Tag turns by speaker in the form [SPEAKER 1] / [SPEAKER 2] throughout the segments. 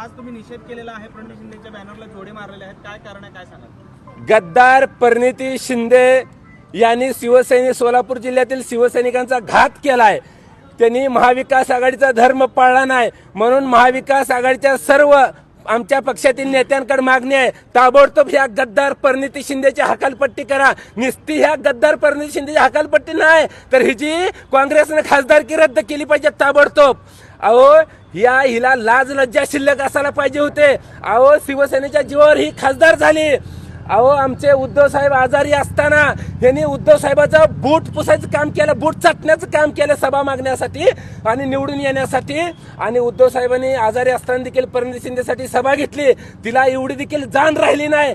[SPEAKER 1] आज तुम्ही निषेध केलेला आहे प्रणित शिंदेच्या बॅनरला जोडे मारलेले आहेत. काय कारण आहे काय सांगाल?
[SPEAKER 2] गद्दार परिणिती शिंदे यांनी शिवसैनिक सोलापूर जिल्ह्यातील शिवसैनिकांचा घात केलाय. त्यांनी महाविकास आघाडीचा धर्म पाळला नाही. म्हणून महाविकास आघाडीच्या सर्व आमच्या पक्षातील नेत्यांकडे मागणी आहे ताबडतोब ह्या गद्दार परिणिती शिंदेची हकालपट्टी करा. निस्ती ह्या गद्दार परिणिती शिंदेची हकालपट्टी नाही तर ही जी काँग्रेसने खासदारकी रद्द केली पाहिजे ताबडतोब. अहो या हिला लाज लज्जा शिल्लक असायला पाहिजे होते. अहो शिवसेनेच्या जीवावर ही खासदार झाली. अहो आमचे उद्धव साहेब आजारी असताना यांनी उद्धव साहेबाचं बूट पुसायचं काम केलं बूट चाटण्याचं काम केलं सभा मागण्यासाठी आणि निवडून येण्यासाठी. आणि उद्धव साहेबांनी आजारी असताना देखील परिणिती शिंदेसाठी सभा घेतली. तिला एवढी देखील जाण राहिली नाही.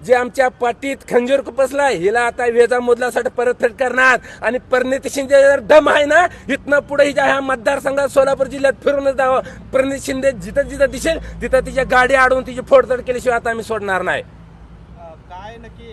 [SPEAKER 2] जे आमच्या पाठीत खंजीर खुपसलाय हिला आता वेजा मुदलासाठी परतफेड करणार. आणि परिणिती शिंदे जर दम आहे ना इथनं पुढे हिच्या ह्या मतदारसंघात सोलापूर जिल्ह्यात फिरूनच जावं. परिणिती शिंदे जिथं जिथं दिसेल तिथं तिच्या गाडी अडवून तिची फोडतड केल्याशिवाय आता आम्ही सोडणार नाही.
[SPEAKER 1] काय नक्की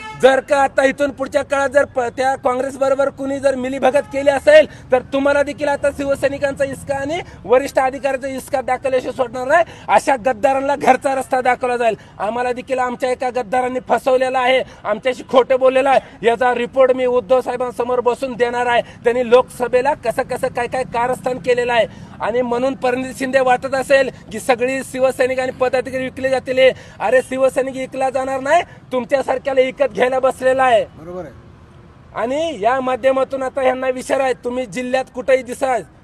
[SPEAKER 2] जर का आता इथून पुढच्या काळात जर प- त्या काँग्रेस बरोबर कुणी जर मिलीभगत केली असेल तर तुम्हाला देखील आता शिवसैनिकांचा इस्का आणि वरिष्ठ अधिकाऱ्याचा इस्का दाखवल्याशिवाय सोडणार नाही. अशा गद्दारांना घरचा रस्ता दाखवला जाईल. आम्हाला देखील आमच्या एका गद्दारांनी फसवलेला आहे. आमच्याशी खोटं बोललेलं आहे. याचा रिपोर्ट मी उद्धव साहेबांसमोर बसून देणार आहे. त्यांनी लोकसभेला कसं कसं काय काय कारस्थान केलेलं आहे. आणि म्हणून परिणित शिंदे वाटत असेल की सगळी शिवसैनिक आणि पदाधिकारी विकले जातील. अरे शिवसैनिक विकला जाणार नाही. तुमच्यासारख्याला विकत घ्यायला बसलेला आहे.
[SPEAKER 3] बरोबर आहे.
[SPEAKER 2] आणि या माध्यमातून आता ह्यांना विचार आहे तुम्ही जिल्ह्यात कुठेही दिसा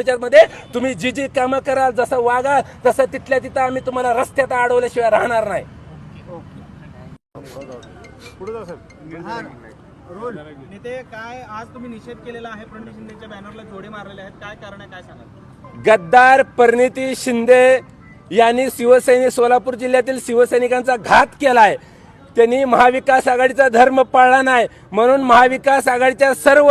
[SPEAKER 2] ह्याच्यामध्ये तुम्ही जी जी कामं कराल जसं वागाल तसं तिथल्या तिथं आम्ही तुम्हाला रस्त्यात अडवल्याशिवाय राहणार नाही.
[SPEAKER 1] नेते काय आज तुम्ही निषेध केलेला आहे? प्रणित शिंदेच्या बॅनरला जोडे मारलेले आहेत. काय कारण आहे? काय सांगाल?
[SPEAKER 2] गद्दार परिणिती शिंदे यांनी शिवसैनिक सोलापूर जिल्ह्यातील शिवसैनिकांचा घात केलाय. त्यांनी महाविकास आघाडीचा धर्म पाळला नाही. म्हणून महाविकास आघाडीच्या सर्व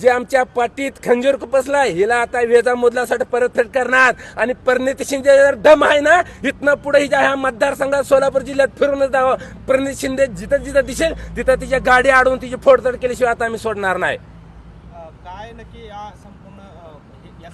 [SPEAKER 2] जे आमच्या पाठीत खंजीर खुपसलाय हिला आता वेजा मोदलासाठी परतफेड करणार. आणि परिणित शिंदे जर दम आहे ना इथनं पुढे हिच्या ह्या मतदारसंघात सोलापूर जिल्ह्यात फिरून जावं. परिणित शिंदे जिथं जिथं दिसेल तिथं तिच्या गाडी अडवून तिची फोडतड केल्याशिवाय आता आम्ही सोडणार नाही.
[SPEAKER 1] काय नक्की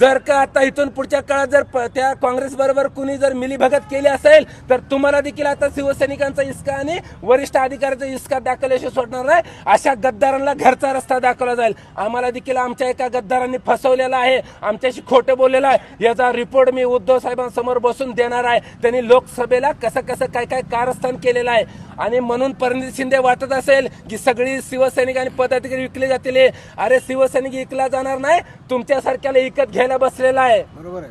[SPEAKER 2] जर का आता इथून पुढच्या काळात जर त्या काँग्रेस बरोबर कुणी जर मिलीभगत केली असेल तर तुम्हाला देखील आता शिवसैनिकांचा इस्का आणि वरिष्ठ अधिकाऱ्याचा इसका दाखवल्याशिवाय सोडणार नाही अशा गद्दारांना घरचा रस्ता दाखवला जाईल. आम्हाला देखील आमच्या एका गद्दारांनी फसवलेला आहे. आमच्याशी खोटं बोललेलं आहे. याचा रिपोर्ट मी उद्धव साहेबांसमोर बसून देणार आहे. त्यांनी लोकसभेला कसं कसं काय काय कारस्थान केलेलं आहे. आणि म्हणून परिणित शिंदे वाटत असेल की सगळी शिवसैनिक आणि पदाधिकारी विकले जातील अरे शिवसैनिक विकला जाणार नाही. तुमच्यासारख्याला इकत घ्या घ्यायला बसलेला आहे.
[SPEAKER 3] बरोबर आहे.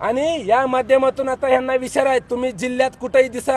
[SPEAKER 2] आणि या माध्यमातून आता यांना विचार आहे तुम्ही जिल्ह्यात कुठेही दिसा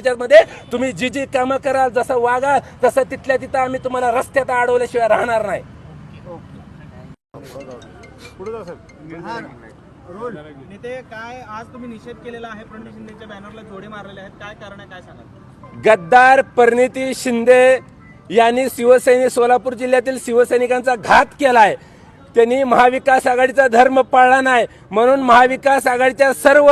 [SPEAKER 2] ह्याच्यामध्ये तुम्ही जी जी कामं कराल जसं वागाल तसं तिथल्या तिथं आम्ही तुम्हाला रस्त्यात अडवल्याशिवाय राहणार नाही.
[SPEAKER 1] नेते काय आज तुम्ही निषेध केलेला आहे? प्रणित शिंदेच्या बॅनरला जोडे मारलेले आहेत. काय कारण आहे? काय सांगाल?
[SPEAKER 2] गद्दार परिणिती शिंदे यांनी शिवसैनिक सोलापूर जिल्ह्यातील शिवसैनिकांचा घात केलाय. त्यांनी महाविकास आघाडीचा धर्म पाळला नाही. म्हणून महाविकास आघाडीच्या सर्व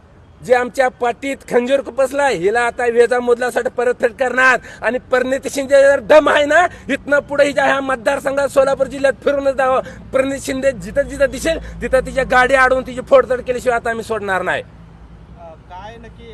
[SPEAKER 2] जे आमच्या पाठीत खंजीर खुपसलाय हिला आता वेजा मोदलासाठी परतफेड करणार. आणि परिणिती शिंदे जर दम आहे ना इथनं पुढे हिच्या ह्या मतदारसंघात सोलापूर जिल्ह्यात फिरूनच जावं. परिणित शिंदे जिथं जिथं दिसेल तिथं तिच्या गाडी अडवून तिची फोडतड केल्याशिवाय आता आम्ही सोडणार नाही.
[SPEAKER 1] काय नक्की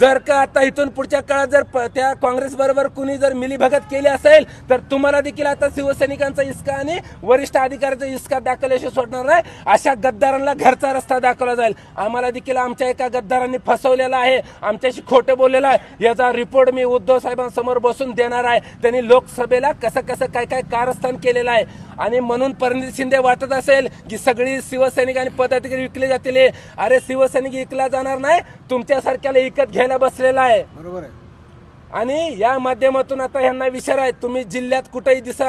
[SPEAKER 2] जर का आता इथून पुढच्या काळात जर प- त्या काँग्रेस बरोबर कुणी जर मिलीभगत केली असेल तर तुम्हाला देखील आता शिवसैनिकांचा इस्का आणि वरिष्ठ अधिकाऱ्याचा इस्का दाखवल्याशिवाय सोडणार नाही अशा गद्दारांना घरचा रस्ता दाखवला जाईल. आम्हाला देखील आमच्या एका गद्दारांनी फसवलेला आहे. आमच्याशी खोटं बोललेलं आहे. याचा रिपोर्ट मी उद्धव साहेबांसमोर बसून देणार आहे. त्यांनी लोकसभेला कसं कसं काय काय कारस्थान केलेलं आहे. आणि म्हणून परिणित शिंदे वाटत असेल की सगळी शिवसैनिक आणि पदाधिकारी विकले जातील अरे शिवसैनिक विकला जाणार नाही. तुमच्यासारख्याला इकत घ्या घ्यायला बसलेला आहे.
[SPEAKER 3] बरोबर आहे.
[SPEAKER 2] आणि या माध्यमातून आता ह्यांना विचार आहे तुम्ही जिल्ह्यात कुठेही दिसा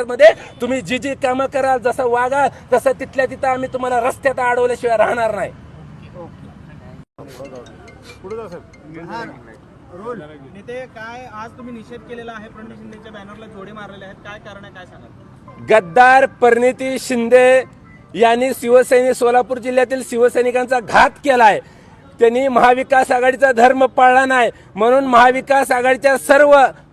[SPEAKER 2] मध्ये तुम्ही जी जी कामं कराल जसं वागाल तसं तिथल्या तिथं आम्ही तुम्हाला रस्त्यात अडवल्याशिवाय राहणार नाही.
[SPEAKER 1] नेते काय आज तुम्ही निषेध केलेला आहे प्रणित शिंदेच्या बॅनरला? जोडे मारलेले आहेत. काय कारण आहे? काय सांगाल?
[SPEAKER 2] गद्दार परिणिती शिंदे यांनी शिवसैनिक सोलापूर जिल्ह्यातील शिवसैनिकांचा घात केलाय. त्यांनी महाविकास आघाडीचा धर्म पाळला नाही. म्हणून महाविकास आघाडीच्या सर्व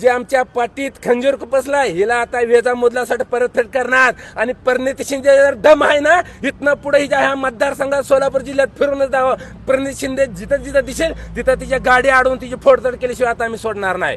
[SPEAKER 2] जे आमच्या पाठीत खंजीर खुपसलाय हिला आता वेजा मोदलासाठी परतफेड करणार. आणि परिणिती शिंदे जर दम आहे ना इथनं पुढे हिच्या ह्या मतदारसंघात सोलापूर जिल्ह्यात फिरूनच जावं. परिणित शिंदे जिथं जिथं दिसेल तिथं तिच्या गाडी अडवून तिची फोडतड केल्याशिवाय आता आम्ही सोडणार नाही.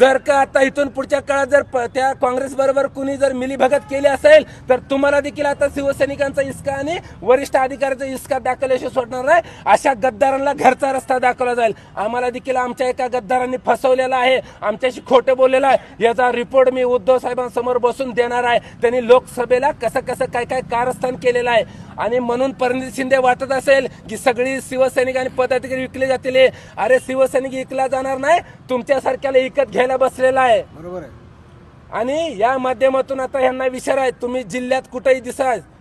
[SPEAKER 2] जर का आता इथून पुढच्या काळात जर प- त्या काँग्रेस बरोबर कुणी जर मिलीभगत केली असेल तर तुम्हाला देखील आता शिवसैनिकांचा इस्का आणि वरिष्ठ अधिकाऱ्याचा इस्का दाखवल्याशिवाय सोडणार नाही अशा गद्दारांना घरचा रस्ता दाखवला जाईल. आम्हाला देखील आमच्या एका गद्दारांनी फसवलेला आहे. आमच्याशी खोटं बोललेलं आहे. याचा रिपोर्ट मी उद्धव साहेबांसमोर बसून देणार आहे. त्यांनी लोकसभेला कसं कसं काय काय कारस्थान केलेलं आहे. आणि म्हणून परिणित शिंदे वाटत असेल की सगळी शिवसैनिक आणि पदाधिकारी विकले जातील अरे शिवसैनिक विकला जाणार नाही. तुमच्यासारख्याला विकत घ्यायला घ्यायला बसलेला आहे.
[SPEAKER 3] बरोबर आहे.
[SPEAKER 2] आणि या माध्यमातून आता ह्यांना विचार आहे तुम्ही जिल्ह्यात कुठेही दिसा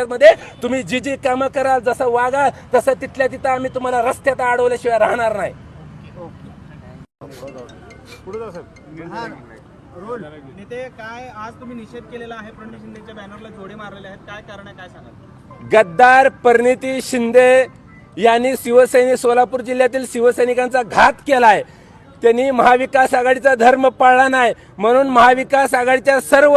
[SPEAKER 2] मध्ये तुम्ही जी जी कामं कराल जसं वागाल तसं तिथल्या तिथं आम्ही तुम्हाला रस्त्यात अडवल्याशिवाय राहणार नाही.
[SPEAKER 1] नेते काय आज तुम्ही निषेध केलेला आहे? प्रणित शिंदेच्या बॅनरला जोडे मारलेले आहेत. काय कारण आहे? काय सांगाल?
[SPEAKER 2] गद्दार परिणिती शिंदे यांनी शिवसैनिक सोलापूर जिल्ह्यातील शिवसैनिकांचा घात केलाय. त्यांनी महाविकास आघाडीचा धर्म पाळला नाही. म्हणून महाविकास आघाडीच्या सर्व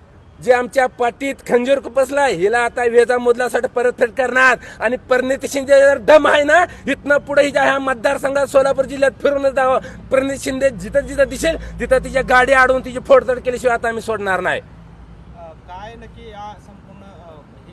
[SPEAKER 2] जे आमच्या पाठीत खंजीर कुपसलाय हिला आता वेजा मुदलासाठी परतफेड करणार. आणि परिणिती शिंदे जर दम आहे ना इथनं पुढे हिच्या ह्या मतदारसंघात सोलापूर जिल्ह्यात फिरून जावं. परिणित शिंदे जिथं जिथं दिसेल तिथं तिच्या गाडी अडवून तिची फोडतड केल्याशिवाय आता आम्ही सोडणार नाही.
[SPEAKER 1] काय नक्की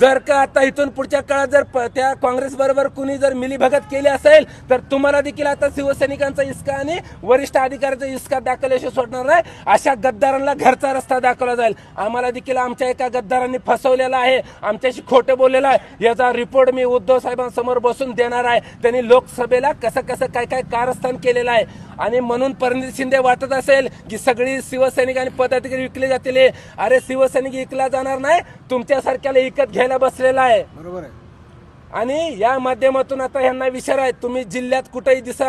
[SPEAKER 2] जर का आता इथून पुढच्या काळात जर प- त्या काँग्रेस बरोबर कुणी जर मिलीभगत केली असेल तर तुम्हाला देखील आता शिवसैनिकांचा इसका आणि वरिष्ठ अधिकाऱ्यांचा इसका दाखवल्याशिवाय सोडणार नाही अशा गद्दारांना घरचा रस्ता दाखवला जाईल. आम्हाला देखील आमच्या एका गद्दारांनी फसवलेला आहे. आमच्याशी खोटं बोललेलं आहे. याचा रिपोर्ट मी उद्धव साहेबांसमोर बसून देणार आहे. त्यांनी लोकसभेला कसं कसं काय काय कारस्थान केलेलं आहे. आणि म्हणून परिणित शिंदे वाटत असेल की सगळी शिवसैनिक आणि पदाधिकारी विकले जातील अरे शिवसैनिक विकला जाणार नाही. तुमच्यासारख्याला विकत घ्यायला बसलेला आहे.
[SPEAKER 3] बरोबर आहे.
[SPEAKER 2] आणि या माध्यमातून आता ह्यांना विचार आहे तुम्ही जिल्ह्यात कुठेही दिसा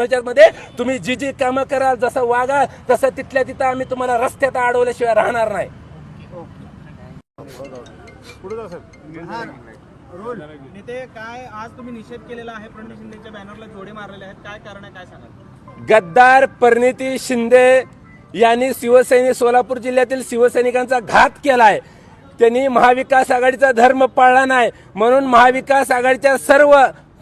[SPEAKER 2] मध्ये तुम्ही जी जी कामं कराल जसं वागाल तसं तिथल्या तिथं आम्ही तुम्हाला रस्त्यात अडवल्याशिवाय राहणार नाही.
[SPEAKER 1] नेते काय आज तुम्ही निषेध केलेला आहे प्रणित शिंदेच्या बॅनरला? जोडे मारलेले आहेत. काय कारण आहे? काय सांगाल?
[SPEAKER 2] गद्दार परिणिती शिंदे यांनी शिवसैनिक सोलापूर जिल्ह्यातील शिवसैनिकांचा घात केलाय. त्यांनी महाविकास आघाडीचा धर्म पाळला नाही. म्हणून महाविकास आघाडीच्या सर्व